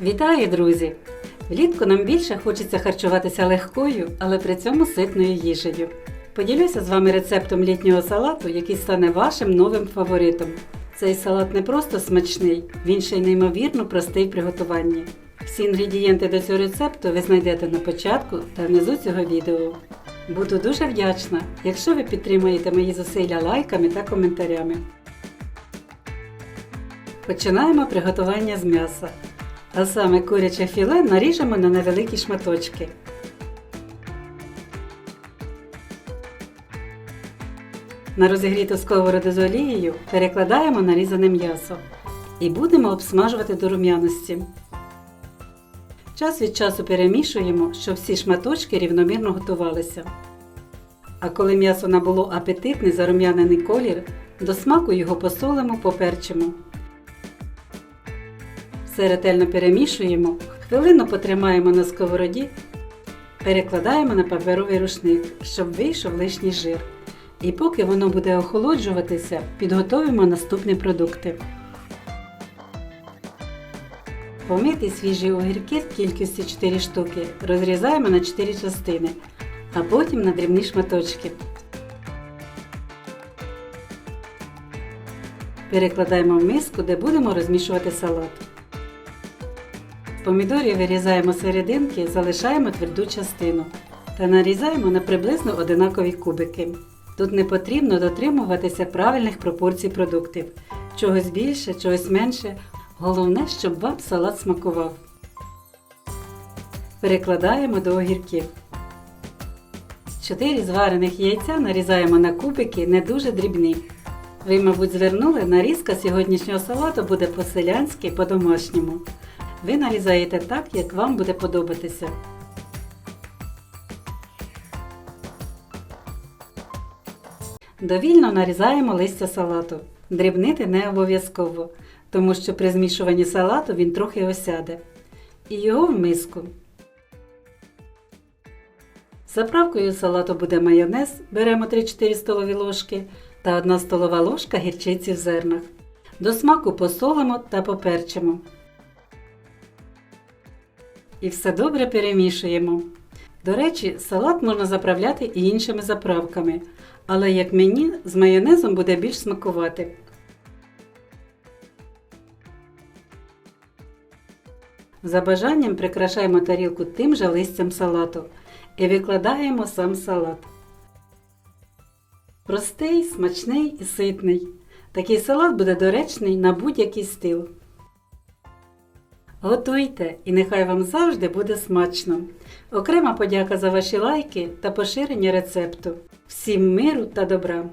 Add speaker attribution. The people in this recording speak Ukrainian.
Speaker 1: Вітаю, друзі! Влітку нам більше хочеться харчуватися легкою, але при цьому ситною їжею. Поділюся з вами рецептом літнього салату, який стане вашим новим фаворитом. Цей салат не просто смачний, він ще й неймовірно простий в приготуванні. Всі інгредієнти до цього рецепту ви знайдете на початку та внизу цього відео. Буду дуже вдячна, якщо ви підтримаєте мої зусилля лайками та коментарями. Починаємо приготування з м'яса. А саме куряче філе наріжемо на невеликі шматочки. На розігріту сковороду з олією перекладаємо нарізане м'ясо і будемо обсмажувати до рум'яності. Час від часу перемішуємо, щоб всі шматочки рівномірно готувалися. А коли м'ясо набуло апетитний зарум'янений колір, до смаку його посолимо, поперчимо. Все ретельно перемішуємо, хвилину потримаємо на сковороді, перекладаємо на паперовий рушник, щоб вийшов лишній жир. І поки воно буде охолоджуватися, підготовимо наступні продукти. Помиті свіжі огірки в кількості 4 штуки розрізаємо на 4 частини, а потім на дрібні шматочки. Перекладаємо в миску, де будемо розмішувати салат. З помідорів вирізаємо серединки, залишаємо тверду частину та нарізаємо на приблизно одинакові кубики. Тут не потрібно дотримуватися правильних пропорцій продуктів. Чогось більше, чогось менше. Головне, щоб вам салат смакував. Перекладаємо до огірків. 4 зварених яйця нарізаємо на кубики не дуже дрібні. Ви, мабуть, звернули, нарізка сьогоднішнього салату буде по-селянськи, по-домашньому. Ви нарізаєте так, як вам буде подобатися. Довільно нарізаємо листя салату. Дрібнити не обов'язково, тому що при змішуванні салату він трохи осяде. І його в миску. Заправкою салату буде майонез, беремо 3-4 столові ложки та 1 столова ложка гірчиці в зернах. До смаку посолимо та поперчимо. І все добре перемішуємо. До речі, салат можна заправляти і іншими заправками, але як мені, з майонезом буде більш смакувати. За бажанням прикрашаємо тарілку тим же листям салату і викладаємо сам салат. Простий, смачний і ситний. Такий салат буде доречний на будь-який стил. Готуйте і нехай вам завжди буде смачно. Окрема подяка за ваші лайки та поширення рецепту. Всім миру та добра!